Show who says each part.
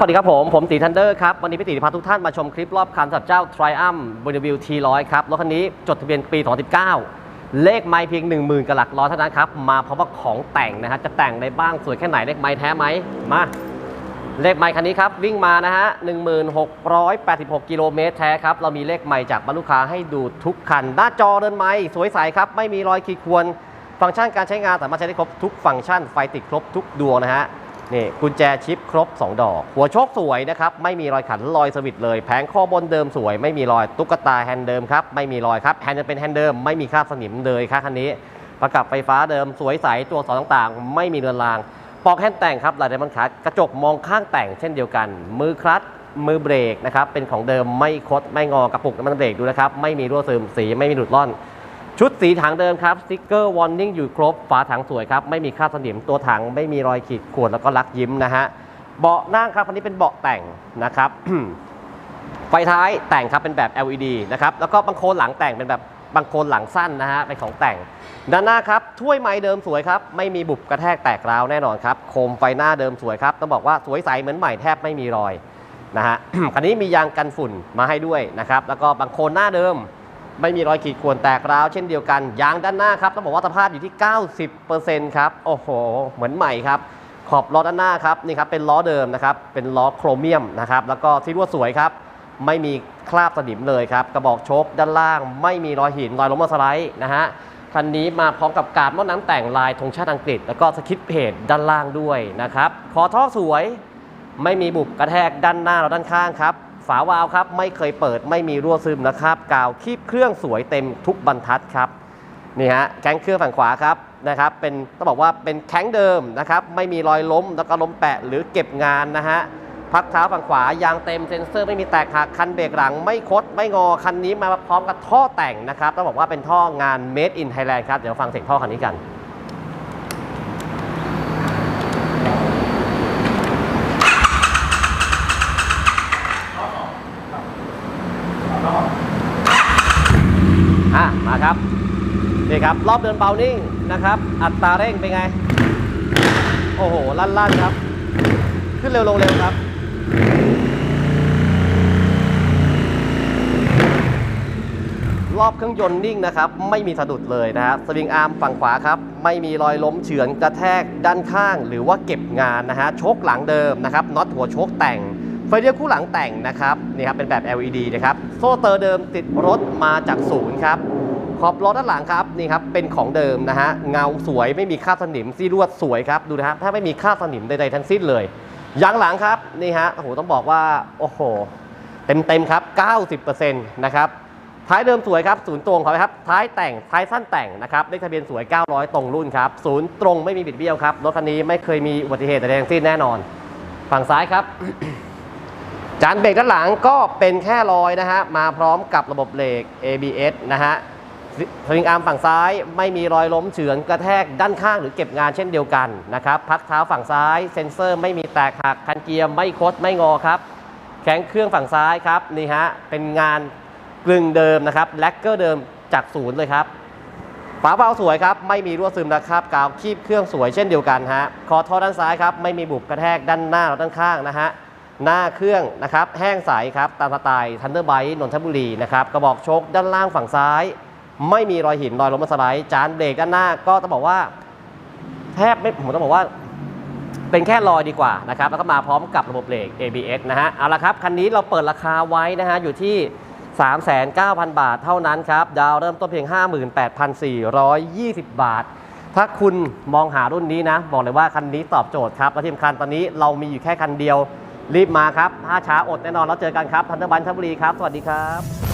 Speaker 1: สวัสดีครับผม ผมตีทันเดอร์ครับ วันนี้พี่ตีพาทุกท่านมาชมคลิปรอบคันสำหรับเจ้า Triumph b o n n e v i l l e T100 ครับ รถคันนี้จดทะเบียนปี 2019 เลขไม้เพียง 10,000กับหลักร้อยเท่านั้นครับ มาพร้อมกับของแต่งนะฮะ จะแต่งได้บ้างสวยแค่ไหนเลขไม้แท้ไหม มา เลขไม้คันนี้ครับ วิ่งมานะฮะ 1686 กิโลเมตรแท้ครับ เรามีเลขไม้จากบรรลุกค้าให้ดูทุกคัน หน้าจอเดินไม้สวยใสครับ ไม่มีรอยขีดข่วน ฟังก์ชันการใช้งานสามารถใช้ได้ครบทุกฟังก์ชัน ไฟติดครบทุกดวงนะฮะ นี่กุญแจชิปครบ 2 ดอก หัวโชคสวยนะครับ ไม่มีรอยขันรอยสวิตช์เลย แผงข้อบนเดิมสวย ไม่มีรอยตุ๊กตาแฮนด์เดิมครับ ไม่มีรอยครับแฮนด์จะเป็นแฮนด์เดิม ไม่มีคราบสนิมเลยครับคันนี้ ประกับไฟฟ้าเดิมสวยใสตัวอักษรต่างๆ ไม่มีเรือนราง ปอกแฮนด์แต่งครับหลายไดมันขากระจกมองข้างแต่งเช่นเดียวกัน มือคลัตช์มือเบรกนะครับเป็นของเดิมไม่คดไม่งอกระปุกน้ำมันเบรกดูนะครับไม่มีรั่วซึมสีไม่มีหลุดร่อน ชุดสีถังเดิมครับสติ๊กเกอร์วอร์นิ่งอยู่ครบฝาถังสวยครับ ไม่มีคราสนิมตัวถังไม่มีรอยขีดข่วนแล้วก็ลักยิ้มนะฮะเบาะนั่งครับคันนี้เป็นเบาะแต่งนะครับ ไฟท้ายแต่งครับเป็นแบบ LED นะครับแล้วก็บางโคนหลังแต่งเป็นแบบบางโคนหลังสั้นนะฮะเป็นของแต่ง ด้านหน้าครับถ้วยไม้เดิมสวยครับไม่มีบุบกระแทกแตกร้าวแน่นอนครับโคมไฟหน้าเดิมสวยครับต้องบอกว่าสวยใสเหมือนใหม่แทบไม่มีรอยนะฮะคันนี้มียางกันฝุ่นมาให้ด้วยนะครับแล้วก็บางโคนหน้าเดิม ไม่มีรอยขีดข่วนแตกร้าวเช่นเดียวกันยางด้านหน้าครับต้องบอกว่าสภาพอยู่ที่ 90%ครับโอ้โห เหมือนใหม่ครับขอบล้อด้านหน้าครับนี่ครับเป็นล้อเดิมนะครับเป็นล้อโครเมียมนะครับแล้วก็ที่รั่วสวยครับไม่มีคราบสนิมเลยครับกระบอกโชคด้านล่าง ไม่มีรอยหินรอยล้มมาสไลด์นะฮะคันนี้มาพร้อมกับกาดม้อน้ำแต่งลายธงชาติอังกฤษ แล้วก็สคิดเพจด้านล่างด้วยนะครับคอท่อสวย ไม่มีบุบกระแทกด้านหน้าและด้านข้างครับ ฝาวาล์วครับ ไม่เคยเปิดไม่มีรั่วซึมนะครับ กาวคีบเครื่องสวยเต็มทุกบรรทัดครับนี่ฮะแข้งเครื่องฝั่งขวาครับนะครับเป็นต้องบอกว่าเป็นแข้งเดิมนะครับไม่มีรอยล้มแล้วก็ล้มแปะหรือเก็บงานนะฮะพักเท้าฝั่งขวายางเต็มเซ็นเซอร์ไม่มีแตกหักคันเบรกหลังไม่คดไม่งอคันนี้มาพร้อมกับท่อแต่งนะครับต้องบอกว่าเป็นท่องาน made in Thailand ครับเดี๋ยวฟังเสียงท่อคันนี้กัน อะครับนี่ครับรอบเดินเบานิ่งนะครับ อัตราเร่งเป็นไง โอ้โหลั่นๆครับ ขึ้นเร็วลงเร็วครับ รอบเครื่องยนต์นิ่งนะครับ ไม่มีสะดุดเลยนะครับสวิงอาร์มฝั่งขวาครับ ไม่มีรอยล้มเฉือนกระแทกด้านข้าง หรือว่าเก็บงานนะฮะโชคหลังเดิมนะครับน็อตหัวโชคแต่งไฟเลี้ยวคู่หลังแต่งนะครับนี่ครับเป็นแบบ LED นะครับโซ่เตอร์เดิมติดรถมาจากศูนย์ครับ ขอบล้อด้านหลังครับนี่ครับเป็นของเดิมนะฮะเงาสวยไม่มีคราบสนิมซี่ลวดสวยครับดูนะครับถ้าไม่มีคราบสนิมใดๆทั้งสิ้นเลยยางหลังครับนี่ฮะโอ้โหต้องบอกว่าโอ้โหเต็มๆครับ90%นะครับท้ายเดิมสวยครับศูนย์ตรงขอไปครับท้ายแต่งท้ายสั้นแต่งนะครับเลขทะเบียนสวย 900 ตรงรุ่นครับศูนย์ตรงไม่มีบิดเบี้ยวครับรถคันนี้ไม่เคยมีอุบัติเหตุใดทั้งสิ้นแน่นอน ฝั่งซ้ายครับ จานเบรกด้านหลังก็เป็นแค่รอยนะฮะมาพร้อมกับระบบเบรก ABS นะฮะ สวิงอาร์มฝั่งซ้ายไม่มีรอยล้มเฉือนกระแทกด้านข้างหรือเก็บงานเช่นเดียวกันนะครับพักเท้าฝั่งซ้ายเซ็นเซอร์ไม่มีแตกหักคันเกียร์ไม่คดไม่งอครับแข็งเครื่องฝั่งซ้ายครับนี่ฮะเป็นงานกลึงเดิมนะครับแล็กเกอร์เดิมจากศูนย์เลยครับฝาเบาสวยครับไม่มีรั่วซึมนะครับกาวคีบเครื่องสวยเช่นเดียวกันฮะคอท่อด้านซ้ายครับไม่มีบุบกระแทกด้านหน้าและด้านข้างนะฮะหน้าเครื่องนะครับแห้งใสครับตามสไตล์ทันเดอร์ไบต์นนทบุรีนะครับกระบอกโชคด้านล่างฝั่งซ้าย ไม่มีรอยหินรอยล้มมาสไลด์จานเบรกด้านหน้าก็ต้องบอกว่าแทบไม่ผมต้องบอกว่า เป็นแค่รอยดีกว่านะครับแล้วก็มาพร้อมกับระบบเบรก ABS นะฮะเอาละครับคันนี้เราเปิดราคาไว้นะฮะอยู่ที่ 3,900 บาทเท่านั้นครับ ดาวเริ่มต้นเพียง 58,420 บาท ถ้าคุณมองหารุ่นนี้นะ บอกเลยว่าคันนี้ตอบโจทย์ครับและที่สำคัญตอนนี้เรามีอยู่แค่คันเดียว รีบมาครับถ้าช้าอดแน่นอนแล้วเจอกันครับทันเดอร์บันทับุรีครับ สวัสดีครับ